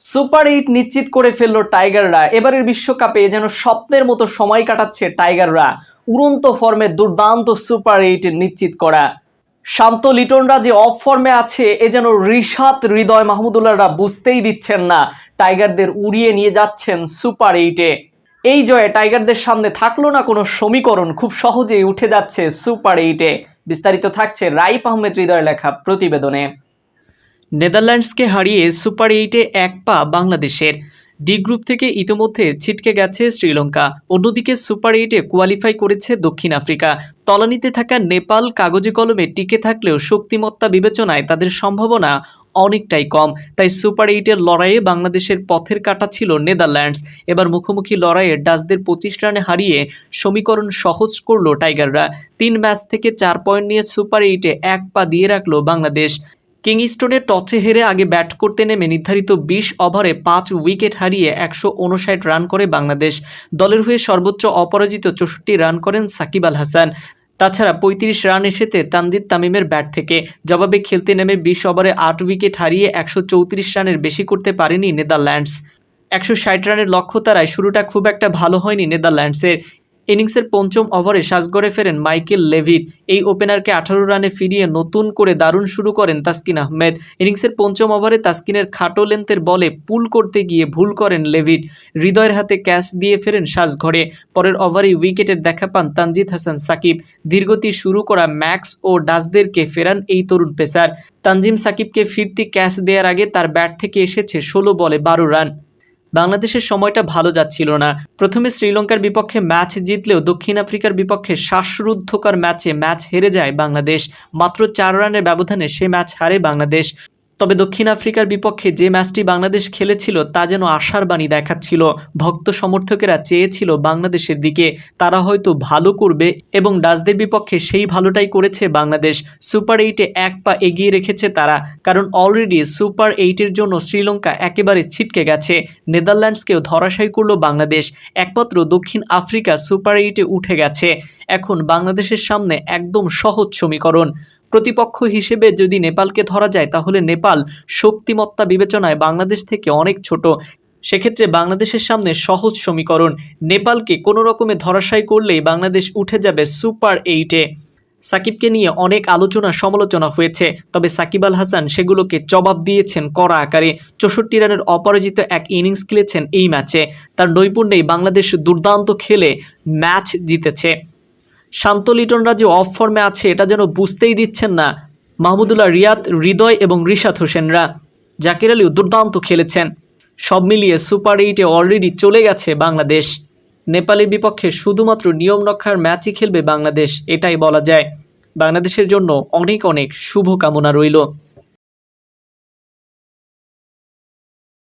Super eight নিশ্চিত করে ফেলল টাইগাররা। এবারের বিশ্বকাপে যেন স্বপ্নের মতো সময় কাটাচ্ছে টাইগাররা। উড়ন্ত ফর্মে দুর্দান্ত সুপার এইট নিশ্চিত করা। শান্ত লিটনরা যে অফ ফর্মে আছে, এ যেন রিশাত হৃদয় মাহমুদুল্লাহরা বুঝতেই দিচ্ছেন না, টাইগারদের উড়িয়ে নিয়ে যাচ্ছেন সুপার এইটে। এই জয়ে টাইগারদের সামনে থাকল না কোনো সমীকরণ, খুব সহজেই উঠে যাচ্ছে সুপার এইটে। বিস্তারিত থাকছে রাইপ আহমেদ হৃদয় লেখা প্রতিবেদনে। নেদারল্যান্ডসকে হারিয়ে সুপার এইটে এক পা বাংলাদেশের। ডি গ্রুপ থেকে ইতোমধ্যে ছিটকে গেছে শ্রীলঙ্কা। অন্যদিকে সুপার এইটে কোয়ালিফাই করেছে দক্ষিণ আফ্রিকা। তলানিতে থাকা নেপাল কাগজে কলমে টিকে থাকলেও শক্তিমত্তা বিবেচনায় তাদের সম্ভাবনা অনেকটাই কম। তাই সুপার এইটের লড়াইয়ে বাংলাদেশের পথের কাটা ছিল নেদারল্যান্ডস। এবার মুখোমুখি লড়াইয়ে ডাচদের পঁচিশ রানে হারিয়ে সমীকরণ সহজ করল টাইগাররা। তিন ম্যাচ থেকে চার পয়েন্ট নিয়ে সুপার এইটে এক পা দিয়ে রাখল বাংলাদেশ। কিংস্টোনে টসে হেরে আগে ব্যাট করতে নেমে নির্ধারিত বিশ ওভারে পাঁচ উইকেট হারিয়ে একশো উনষাট রান করে বাংলাদেশ। দলের হয়ে সর্বোচ্চ অপরাজিত চৌষট্টি রান করেন সাকিব আল হাসান। তাছাড়া পঁয়ত্রিশ রান এসেছে তানজিদ তামিমের ব্যাট থেকে। জবাবে খেলতে নেমে বিশ ওভারে আট উইকেট হারিয়ে একশো চৌত্রিশ রানের বেশি করতে পারেনি নেদারল্যান্ডস। একশো ষাট রানের লক্ষ্য তারায় শুরুটা খুব একটা ভালো হয়নি নেদারল্যান্ডসের। ইনিংসের পঞ্চম ওভারে সাজগড়ে ফেরেন মাইকেল লেভিট। এই ওপেনারকে আঠারো রানে ফিরিয়ে নতুন করে দারুণ শুরু করেন তাসকিন আহমেদ। ইনিংসের পঞ্চম ওভারে তাসকিনের খাটো লেন্থের বলে পুল করতে গিয়ে ভুল করেন লেভিট। হৃদয়ের হাতে ক্যাচ দিয়ে ফেরেন সাজঘরে পরের ওভারেই উইকেটের দেখা পান তানজিদ হাসান সাকিব। দীর্ঘতি শুরু করা ম্যাক্স ও ডাসদেরকে ফেরান এই তরুণ পেসার। তানজিম সাকিবকে ফিরতি ক্যাচ দেওয়ার আগে তার ব্যাট থেকে এসেছে ষোলো বলে বারো রান। বাংলাদেশের সময়টা ভালো যাচ্ছিল না। প্রথমে শ্রীলঙ্কার বিপক্ষে ম্যাচ জিতলেও দক্ষিণ আফ্রিকার বিপক্ষে শ্বাসরুদ্ধকর ম্যাচে ম্যাচ হেরে যায় বাংলাদেশ। মাত্র চার রানের ব্যবধানে সে ম্যাচ হারে বাংলাদেশ। তবে দক্ষিণ আফ্রিকার বিপক্ষে যে ম্যাচটি বাংলাদেশ খেলেছিল তা যেন আশার বাণী দেখাচ্ছিল। ভক্ত সমর্থকেরা চেয়েছিল বাংলাদেশের দিকে। তারা হয়তো ভালো করবে এবং ডাচদের বিপক্ষে সেই ভালোটাই করেছে বাংলাদেশ। সুপার এইটে এক পা এগিয়ে রেখেছে তারা, কারণ অলরেডি সুপার এইটের জন্য শ্রীলঙ্কা একেবারে ছিটকে গেছে। নেদারল্যান্ডসকেও ধরাশায়ী করল বাংলাদেশ। একমাত্র দক্ষিণ আফ্রিকা সুপার এইটে উঠে গেছে। এখন বাংলাদেশের সামনে একদম সহজ সমীকরণ। প্রতিপক্ষ হিসেবে যদি নেপালকে ধরা যায়, তাহলে নেপাল শক্তিমত্তা বিবেচনায় বাংলাদেশ থেকে অনেক ছোট। সেক্ষেত্রে বাংলাদেশের সামনে সহজ সমীকরণ। নেপালকে কোনো রকমে ধরাশায়ী করলেই বাংলাদেশ উঠে যাবে সুপার এইটে। সাকিবকে নিয়ে অনেক আলোচনা, সমালোচনা হয়েছে, তবে সাকিব আল হাসান সেগুলোকে জবাব দিয়েছেন কড়া আকারে। চৌষট্টি রানের অপরাজিত এক ইনিংস খেলেছেন এই ম্যাচে। তার নৈপুণ্যেই বাংলাদেশ দুর্দান্ত খেলে ম্যাচ জিতেছে। শান্ত লিটনরা যে অফ ফর্মে আছে, এটা যেন বুঝতেই দিচ্ছেন না মাহমুদুল্লাহ রিয়াদ, হৃদয় এবং রিশাদ হোসেনরা। জাকির আলীও দুর্দান্ত খেলেছেন। সব মিলিয়ে সুপার এইটে অলরেডি চলে গেছে বাংলাদেশ। নেপালের বিপক্ষে শুধুমাত্র নিয়ম রক্ষার ম্যাচই খেলবে বাংলাদেশ, এটাই বলা যায়। বাংলাদেশের জন্য অনেক অনেক শুভকামনা রইল।